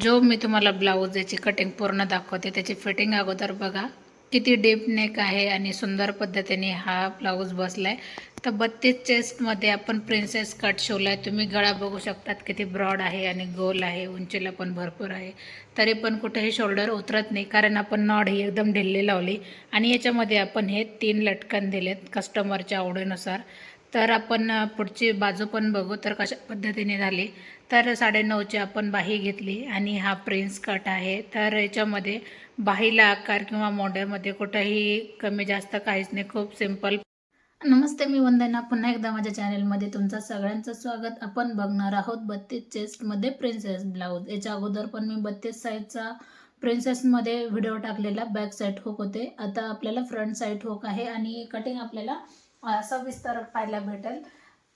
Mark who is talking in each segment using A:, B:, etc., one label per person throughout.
A: जो मी तुम्हाला ब्लाऊज याची कटिंग पूर्ण दाखवते त्याची फिटिंग अगोदर बघा. किती डीप नेक आहे आणि सुंदर पद्धतीने हा ब्लाऊज बसलाय. तर बत्तीस चेस्टमध्ये आपण प्रिन्सेस कट शिवलाय. तुम्ही गळा बघू शकतात किती ब्रॉड आहे आणि गोल आहे उंचीला पण भरपूर आहे. तरी पण कुठेही शोल्डर उतरत नाही कारण आपण नॉड ही एकदम ढिल्ली लावली. आणि याच्यामध्ये आपण हे तीन लटकन दिलेत कस्टमरच्या आवडीनुसार. तर आपण पुढची बाजू पण बघू तर कशा पद्धतीने झाली. तर साडेनऊची आपण बाही घेतली आणि हा प्रिन्स कट आहे. तर याच्यामध्ये बाहीला आकार किंवा मॉडेलमध्ये कुठंही कमी जास्त काहीच नाही. खूप सिंपल नमस्ते मी वंदना. पुन्हा एकदा माझ्या चॅनलमध्ये तुमचं सगळ्यांचं स्वागत. आपण बघणार आहोत बत्तीस चेस्टमध्ये प्रिन्सेस ब्लाऊज. याच्या अगोदर पण मी बत्तीस साईजचा प्रिन्सेसमध्ये व्हिडिओ टाकलेला बॅक साईड हुक होते. आता आपल्याला फ्रंट साईड हुक आहे आणि कटिंग आपल्याला सविस्तर पाहायला भेटेल.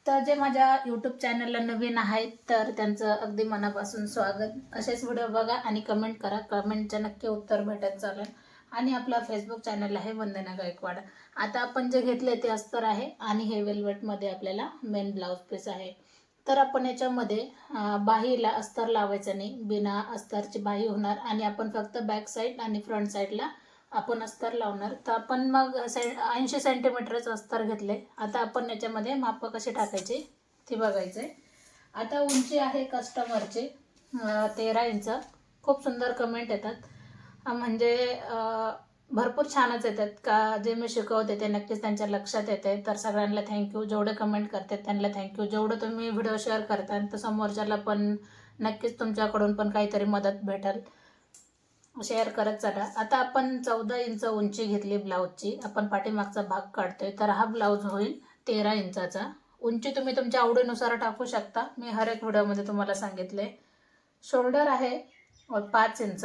A: तर जे माझ्या यूट्यूब चॅनलला नवीन आहेत तर त्यांचं अगदी मनापासून स्वागत. असेच व्हिडिओ बघा आणि कमेंट करा. कमेंटचं नक्की उत्तर भेटत चालेल. आणि आपला फेसबुक चॅनल आहे वंदना गायकवाड. आता आपण जे घेतले ते अस्तर आहे आणि हे वेल्वेटमध्ये आपल्याला मेन ब्लाऊज पीस आहे. तर आपण याच्यामध्ये बाहीला अस्तर लावायचं नाही. बिना अस्तरची बाही होणार आणि आपण फक्त बॅक साईड आणि फ्रंट साईडला आपण अस्तर लावणार. तर आपण मग से ऐंशी सेंटीमीटरचं अस्तर घेतले. आता आपण याच्यामध्ये माप कसे टाकायचे ते बघायचं आहे आता उंची आहे कस्टमरची तेरा इंच. खूप सुंदर कमेंट येतात. म्हणजे भरपूर छानच येतात. का जे मी शिकवते ते नक्कीच त्यांच्या लक्षात येते. तर सगळ्यांना थँक्यू जेवढे कमेंट करतात त्यांना थँक्यू जेवढं तुम्ही व्हिडिओ शेअर करता तर समोरच्याला पण नक्कीच तुमच्याकडून पण काहीतरी मदत भेटेल. शेअर करत चला. आता आपण चौदा इंच उंची घेतली ब्लाऊजची. आपण पाठीमागचा भाग काढतोय. तर हा ब्लाऊज होईल तेरा इंचाचा. उंची तुम्ही तुमच्या आवडीनुसार टाकू शकता. मी हर एक व्हिडिओमध्ये तुम्हाला सांगितले. शोल्डर आहे पाच इंच.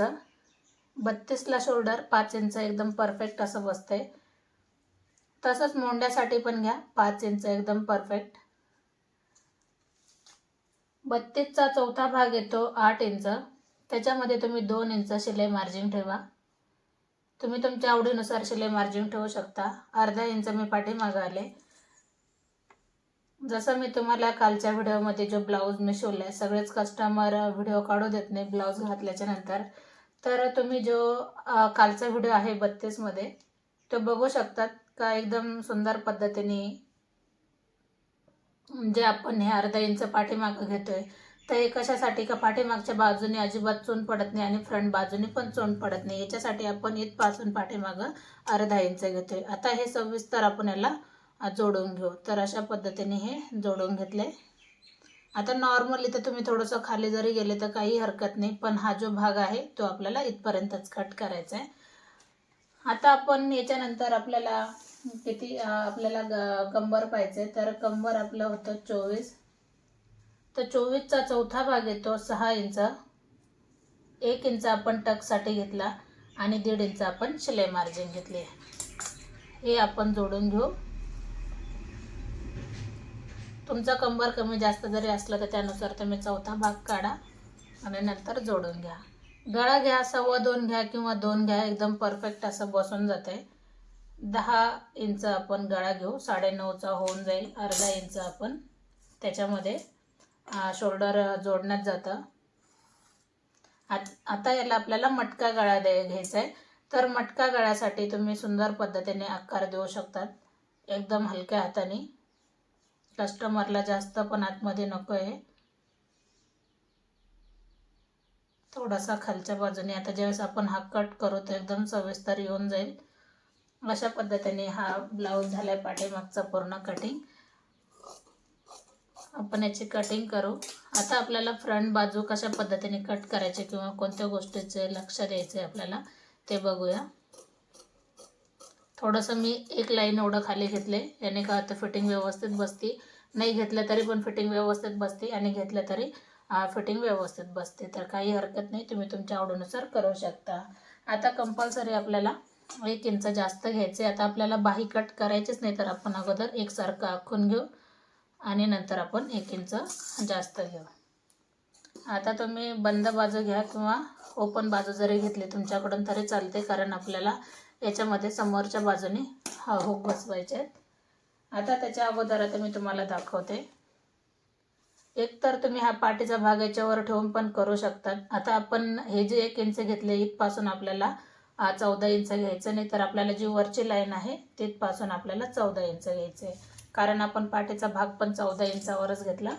A: बत्तीसला शोल्डर पाच इंच. एकदम परफेक्ट असं बसतंय. तसंच मोंड्यासाठी पण घ्या. पाच इंच एकदम परफेक्ट. बत्तीसचा चौथा भाग येतो आठ इंच. त्याच्यामध्ये तुम्ही दोन इंच शिलाई मार्जिन ठेवा. तुम्ही तुमच्या आवडीनुसार शिलाई मार्जिन ठेवू शकता. अर्धा इंच मी पाठीमागं आले. जसं मी तुम्हाला कालच्या व्हिडिओमध्ये जो ब्लाऊज मी शिवलाय सगळेच कस्टमर व्हिडिओ काढू देत नाही ब्लाऊज घातल्याच्या नंतर. तर तुम्ही जो कालचा व्हिडिओ आहे बत्तीसमध्ये तो बघू शकतात का एकदम सुंदर पद्धतीने जे आपण हे अर्धा इंच पाठीमागं घेतोय. तर हे कशासाठी? का पाठीमागच्या बाजूने अजिबात चून पडत नाही आणि फ्रंट बाजूने पण चून पडत नाही. याच्यासाठी आपण इथपासून पाठीमागं अर्धा इंच घेतोय. आता हे सविस्तर आपण याला जोडून घेऊ. तर अशा पद्धतीने हे जोडून घेतले. आता नॉर्मली तर तुम्ही थोडंसं खाली जरी गेले तर काही हरकत नाही पण हा जो भाग आहे तो आपल्याला इथपर्यंतच कट करायचा आहे. आता आपण याच्यानंतर आपल्याला किती आपल्याला ग- कंबर पाहिजे तर कंबर आपलं होतं चोवीस. तर चोवीसचा चौथा भाग येतो. सहा इंच एक इंच आपण टकसाठी घेतला आणि दीड इंच आपण शिलाई मार्जिन घेतली हे आपण जोडून घेऊ. तुमचा कंबर कमी जास्त जरी असला तर त्यानुसार तुम्ही चौथा भाग काढा आणि नंतर जोडून घ्या. गळा घ्या सव्वा दोन घ्या किंवा दोन घ्या एकदम परफेक्ट असं बसून जाते दहा इंच आपण गळा घेऊ साडेनऊचा होऊन जाईल. अर्धा इंच आपण त्याच्यामध्ये शोल्डर जोडण्यात जातं. आत आता याला आपल्याला मटका गळा द्या घ्यायचा आहे तर मटका गळ्यासाठी तुम्ही सुंदर पद्धतीने आकार देऊ शकतात. एकदम हलक्या हाताने. कस्टमरला जास्त पण आतमध्ये नको आहे थोडासा खालच्या बाजूने. आता ज्यावेळेस आपण हा कट करू तर एकदम सविस्तर येऊन जाईल. अशा पद्धतीने हा ब्लाऊज झालाय पाठीमागचा पूर्ण कटिंग आपण याची कटिंग करू. आता आपल्याला फ्रंट बाजू कशा पद्धतीने कट करायचे किंवा कोणत्या गोष्टीचे लक्ष द्यायचे आपल्याला ते बघूया. थोडंसं मी एक लाईन एवढं खाली घेतले याने काय होतं फिटिंग व्यवस्थित बसते. नाही घेतलं तरी पण फिटिंग व्यवस्थित बसते आणि घेतलं तरी फिटिंग व्यवस्थित बसते. तर काही हरकत नाही तुम्ही तुमच्या आवडीनुसार करू शकता. आता कंपल्सरी आपल्याला एक इंच जास्त घ्यायचे. आता आपल्याला बाही कट करायचीच नाही तर आपण अगोदर एकसारखं आखून घेऊ. आणि नंतर आपण एक इंच जास्त घेऊ. आता तुम्ही बंद बाजू घ्या किंवा ओपन बाजू जरी घेतली तुमच्याकडून तरी चालते कारण आपल्याला याच्यामध्ये समोरच्या बाजूने हा हुक बसवायचे आहेत. आता त्याच्या अगोदर आता मी तुम्हाला दाखवते. एक तर तुम्ही हा पाठीचा भाग याच्यावर ठेवून पण करू शकतात. आता आपण हे जे एक इंच घेतले इथपासून आपल्याला चौदा इंच घ्यायचं नाही तर आपल्याला जी वरची लाईन आहे तिथपासून आपल्याला चौदा इंच घ्यायचं. आहे कारण आपण पाठीचा भाग पण चौदा इंचावरच घेतला.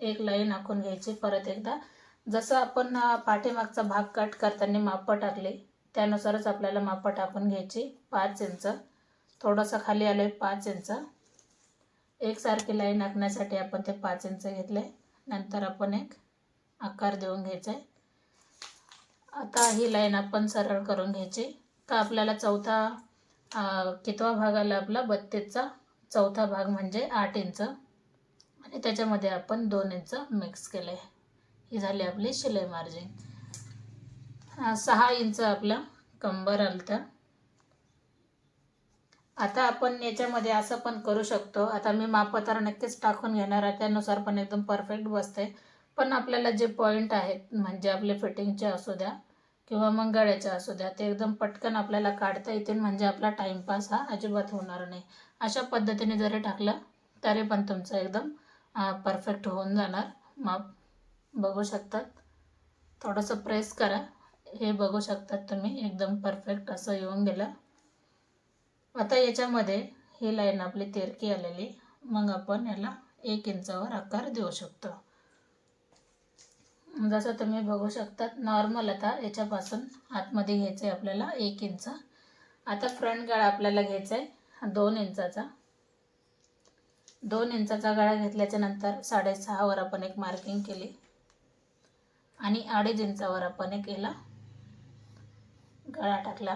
A: एक लाईन आखून घ्यायची परत एकदा. जसं आपण पाठीमागचा भाग कट करताना मापं टाकले त्यानुसारच आपल्याला मापं टाकून घ्यायची. पाच इंच. थोडंसं खाली आलं आहे पाच इंच. एकसारखी लाईन आखण्यासाठी आपण ते पाच इंच घेतले. नंतर आपण एक आकार देऊन घ्यायचा आहे आता ही लाईन आपण सरळ करून घ्यायची. तर आपल्याला चौथा कितवा भाग आला? आपला बत्तीसचा. चौथा भाग म्हणजे आठ इंच. आणि त्याच्यामध्ये आपण दोन इंच मिक्स केलं. आहे ही झाली आपली शिलाई मार्जिन सहा इंच आपला कंबर आलं तर आता आपण याच्यामध्ये असं पण करू शकतो. आता मी मापतार तर नक्कीच टाकून घेणार आहे. त्यानुसार पण एकदम परफेक्ट बसते पण आपल्याला जे पॉईंट आहेत म्हणजे आपले फिटिंगचे असू द्या किंवा मग गळ्याचे असू द्या ते एकदम पटकन आपल्याला काढता येतील. म्हणजे आपला टाईमपास हा अजिबात होणार नाही. अशा पद्धतीने जरी टाकलं तरी पण तुमचं एकदम परफेक्ट होऊन जाणार. माप बघू शकतात. थोडंसं प्रेस करा. हे बघू शकतात तुम्ही एकदम परफेक्ट असं येऊन गेलं. आता याच्यामध्ये ही लाईन आपली तिरकी आलेली. मग आपण याला एक इंचावर आकार देऊ शकतो. जसं तुम्ही बघू शकतात नॉर्मल आता याच्यापासून आतमध्ये घ्यायचं आहे आपल्याला एक इंच. आता फ्रंट गळा आपल्याला घ्यायचा आहे दोन इंचाचा. दोन इंचाचा गळा घेतल्याच्या नंतर साडेसहावर आपण एक मार्किंग केली. आणि अडीच इंचावर आपण एक याला गळा टाकला.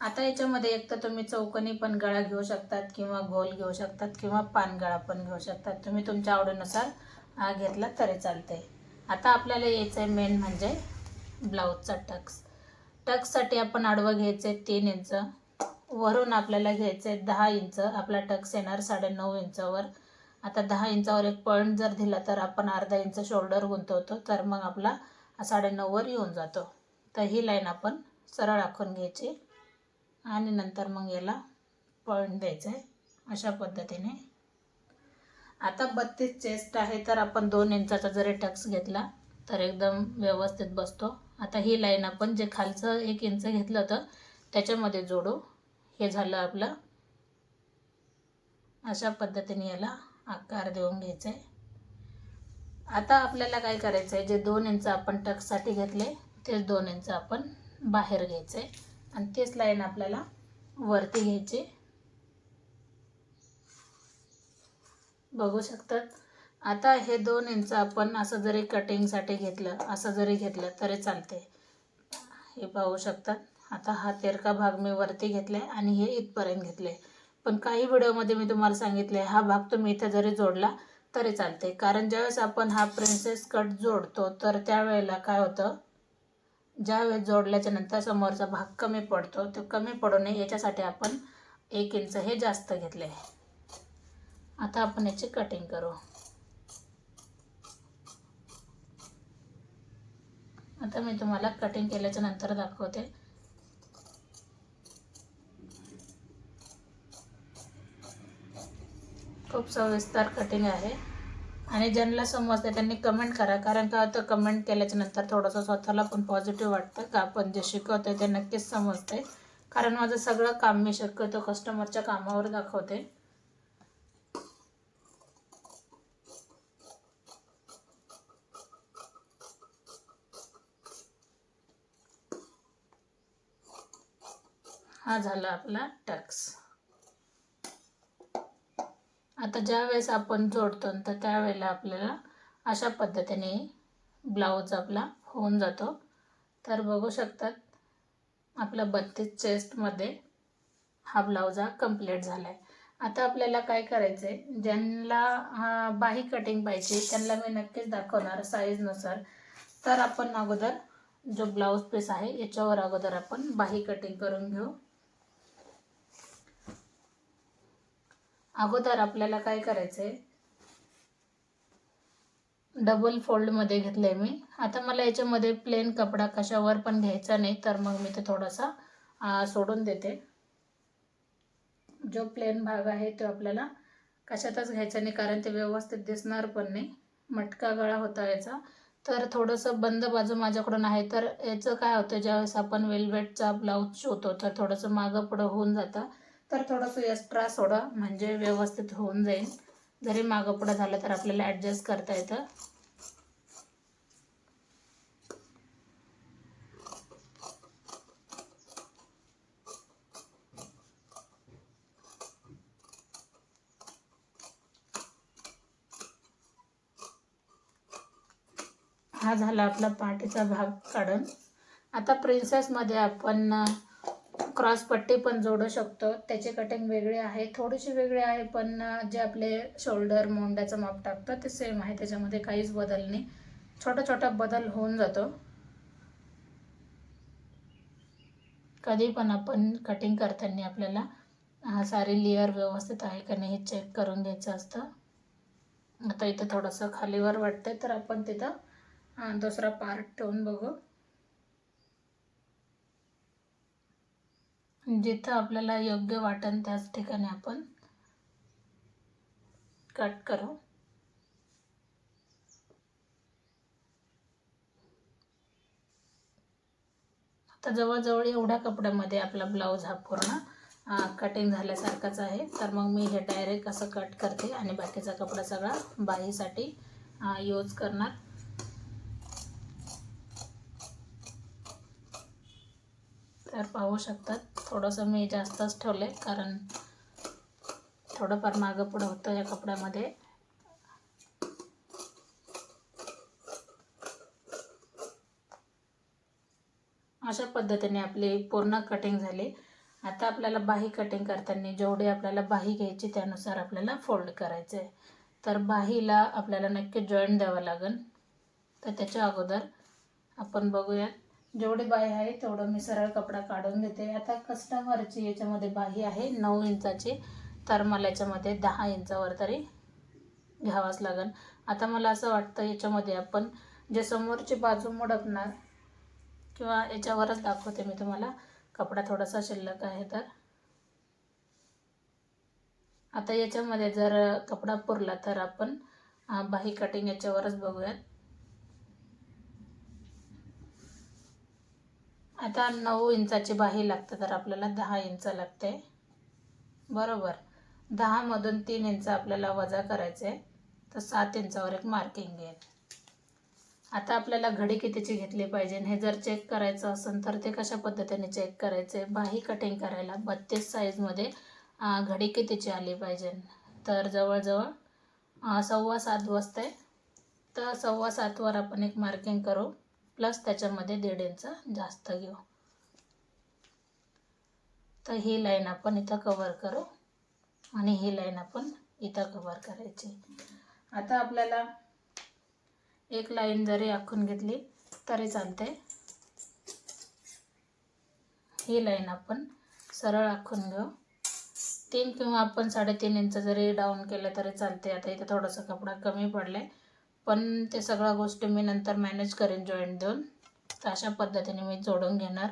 A: आता याच्यामध्ये एक तर तुम्ही चौकनी पण गळा घेऊ शकतात किंवा गोल घेऊ शकतात किंवा पानगळा पण घेऊ शकतात. तुम्ही तुमच्या आवडीनुसार घेतला तरी चालते आता आपल्याला यायचं आहे मेन म्हणजे ब्लाऊजचा टक्स टक्ससाठी आपण आडवं घ्यायचं आहे तीन इंच. वरून आपल्याला घ्यायचं आहे दहा इंच. आपला टक्स येणार साडेनऊ इंचावर. आता दहा इंचावर एक पॉईंट जर दिला तर आपण अर्धा इंच शोल्डर गुंतवतो. तर मग आपला साडेनऊवर येऊन जातो. तर ही लाईन आपण सरळ आखून घ्यायची. आणि नंतर मग याला पॉईंट द्यायचा आहे अशा पद्धतीने. आता बत्तीस चेस्ट आहे तर आपण दोन इंचाचा जरी टक्स घेतला तर एकदम व्यवस्थित बसतो. आता ही लाईन आपण जे खालचं एक इंच घेतलं होतं त्याच्यामध्ये जोडू. हे झालं आपलं. अशा पद्धतीने याला आकार देऊन घ्यायचा आहे आता आपल्याला काय करायचं आहे जे दोन इंच आपण टकसाठी घेतले तेच दोन इंच आपण बाहेर घ्यायचं आहे आणि तेच लाईन आपल्याला वरती घ्यायची. बघू शकतात. आता हे दोन इंच आपण असं जरी कटिंगसाठी घेतलं असं जरी घेतलं तरी चालते हे पाहू शकतात. आता हा तेरका भाग मी वरती घेतला आहे आणि हे इथपर्यंत घेतले पण काही व्हिडिओमध्ये मी तुम्हाला सांगितले हा भाग तुम्ही इथे जरी जोडला तरी चालते कारण ज्यावेळेस आपण हा प्रिन्सेस कट जोडतो तर त्यावेळेला काय होतं? ज्यावेळेस जोडल्याच्या नंतर समोरचा भाग कमी पडतो. तो कमी पडू नये याच्यासाठी आपण एक इंच हे जास्त घेतले आहे आता आपण याची कटिंग करू. आता मी तुम्हाला कटिंग केल्याच्यानंतर दाखवते. खूप सविस्तर कटिंग आहे. आणि ज्यांना समजते त्यांनी कमेंट करा. कारण का तर कमेंट केल्याच्यानंतर थोडंसं स्वतःला पण पॉझिटिव्ह वाटतं का आपण जे शिकवते ते नक्कीच समजते कारण माझं सगळं काम मी शक्यतो कस्टमरच्या कामावर दाखवते. हा झाला आपला टॅक्स आता ज्या वेळेस आपण जोडतो तर त्यावेळेला आपल्याला अशा पद्धतीने ब्लाऊज आपला होऊन जातो. तर बघू शकतात आपला बत्तीस चेस्टमध्ये हा ब्लाऊज हा कंप्लीट झाला आहे आता आपल्याला काय करायचं आहे ज्यांना बाही कटिंग पाहिजे त्यांना मी नक्कीच दाखवणार साईजनुसार तर आपण अगोदर जो ब्लाऊज पीस आहे याच्यावर अगोदर आपण बाही कटिंग करून घेऊ. अगोदर आपल्याला काय करायचं आहे डबल फोल्डमध्ये घेतलं आहे मी. आता मला याच्यामध्ये प्लेन कपडा कशावर पण घ्यायचा नाही तर मग मी ते थोडासा सोडून देते. जो प्लेन भाग आहे तो आपल्याला कशातच घ्यायचा नाही कारण ते व्यवस्थित दिसणार पण नाही. मटका गळा होता याचा. तर थोडंसं बंद बाजू माझ्याकडून आहे तर याचं काय होतं ज्यावेळेस आपण वेल्वेटचा ब्लाऊज शिवतो तर थोडंसं मागं पुढं होऊन जातं. तर थोडंसं एक्स्ट्रा सोडा म्हणजे व्यवस्थित होऊन जाईल. जरी मागं पुढं झालं तर आपल्याला ॲडजस्ट करता येतं. हा झाला आपला पाठीचा भाग काढून. आता प्रिन्सेसमध्ये आपण क्रॉस पट्टी पण जोडू शकतो. त्याची कटिंग वेगळी आहे. थोडीशी वेगळी आहे पण जे आपले शोल्डर मोंड्याचं माप टाकतो ते सेम आहे. त्याच्यामध्ये काहीच बदल नाही. छोटा छोटा बदल होऊन जातो. कधी पण आपण कटिंग करताना आपल्याला अ, सारी लेअर व्यवस्थित आहे का नाही हे चेक करून घ्यायचं असतं. आता इथं थोडंसं खालीवर वाटतंय तर आपण तिथं दुसरा पार्ट ठेवून बघू. जिथं आपल्याला योग्य वाटेल त्याच ठिकाणी आपण कट करू. आता जवळजवळ एवढ्या कपड्यामध्ये आपला ब्लाऊज हा पूर्ण कटिंग झाल्यासारखाच आहे. तर मग मी हे डायरेक्ट असं कट करते आणि बाकीचा कपडा सगळा बाहीसाठी यूज करणार. तर पाहू शकतात. थोडंसं मी जास्तच ठेवलं आहे कारण थोडंफार मागं पुढं होतं या कपड्यामध्ये. अशा पद्धतीने आपली पूर्ण कटिंग झाली. आता आपल्याला बाही कटिंग करताना जेवढी आपल्याला बाही घ्यायची त्यानुसार आपल्याला फोल्ड करायचं आहे तर बाहीला आपल्याला नक्की जॉईंट द्यावं लागेल. तर त्याच्या अगोदर आपण बघूयात. जेवढी बाही आहे तेवढं मी सरळ कपडा काढून देते. आता कस्टमरची याच्यामध्ये बाही आहे नऊ इंचाची. तर मला याच्यामध्ये दहा इंचावर तरी घ्यावाच लागेल आता मला असं वाटतं याच्यामध्ये आपण जे समोरची बाजू मुडकणार किंवा याच्यावरच दाखवते मी तुम्हाला. कपडा थोडासा शिल्लक आहे तर. आता याच्यामध्ये जर कपडा पुरला तर आपण बाही कटिंग याच्यावरच बघूयात. आता नऊ इंचाची बाही लागते तर आपल्याला दहा इंच लागते बरोबर. दहामधून तीन इंच आपल्याला वजा करायचे आहे तर सात इंचावर एक मार्किंग येईल आता आपल्याला घडी कितीची घेतली पाहिजे हे जर चेक करायचं असेल तर ते कशा पद्धतीने चेक करायचे बाही कटिंग करायला बत्तीस साईजमध्ये घडी कितीची आली पाहिजे? तर जवळजवळ सव्वा सात वाजते तर सव्वा सातवर आपण एक मार्किंग करू. प्लस त्याच्यामध्ये दीड इंच जास्त घेऊ. तर ही लाईन आपण इथं कवर करू आणि ही लाईन आपण इथं कवर करायची. आता आपल्याला एक लाईन जरी आखून घेतली तरी चालते. ही लाईन आपण सरळ आखून घेऊ. तीन किंवा आपण साडेतीन इंच जरी डाऊन केलं तरी चालते. आता इथं थोडंसं कपडा कमी पडलाय. पण ते सगळ्या गोष्टी मी नंतर मॅनेज करेन जॉईंट देऊन तर अशा पद्धतीने मी जोडून घेणार.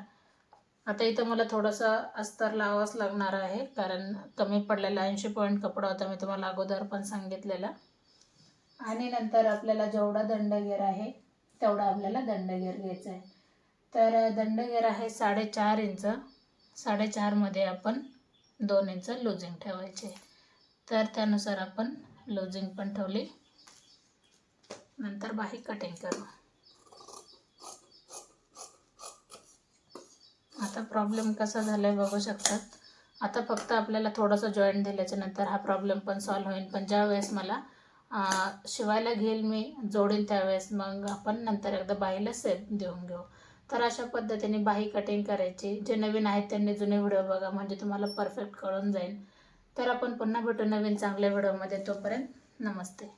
A: आता इथं मला थोडंसं अस्तर लावावंच लागणार आहे कारण कमी पडलेला ऐंशी पॉईंट कपडा होता मी तुम्हाला अगोदर पण सांगितलेला. आणि नंतर आपल्याला जेवढा दंडगेर आहे तेवढा आपल्याला दंडगेर घ्यायचा आहे. तर दंडगेर आहे साडेचार इंच. साडेचारमध्ये आपण दोन इंच लुझिंग ठेवायचे. तर त्यानुसार आपण लुझिंग पण ठेवली. नंतर बाही कटिंग करू. आता प्रॉब्लेम कसा झाला आहे बघू शकतात. आता फक्त आपल्याला थोडंसं जॉईंट दिल्याच्या नंतर हा प्रॉब्लेम पण सॉल्व्ह होईल. पण ज्या वेळेस मला शिवायला घेईल मी जोडेल त्यावेळेस मग आपण नंतर एकदा बाईला सेप देऊन घेऊ. तर अशा पद्धतीने बाही कटिंग करायची. जे नवीन आहेत त्यांनी जुने व्हिडिओ बघा म्हणजे तुम्हाला परफेक्ट कळून जाईल. तर आपण पुन्हा भेटू नवीन चांगल्या व्हिडिओमध्ये तोपर्यंत नमस्ते.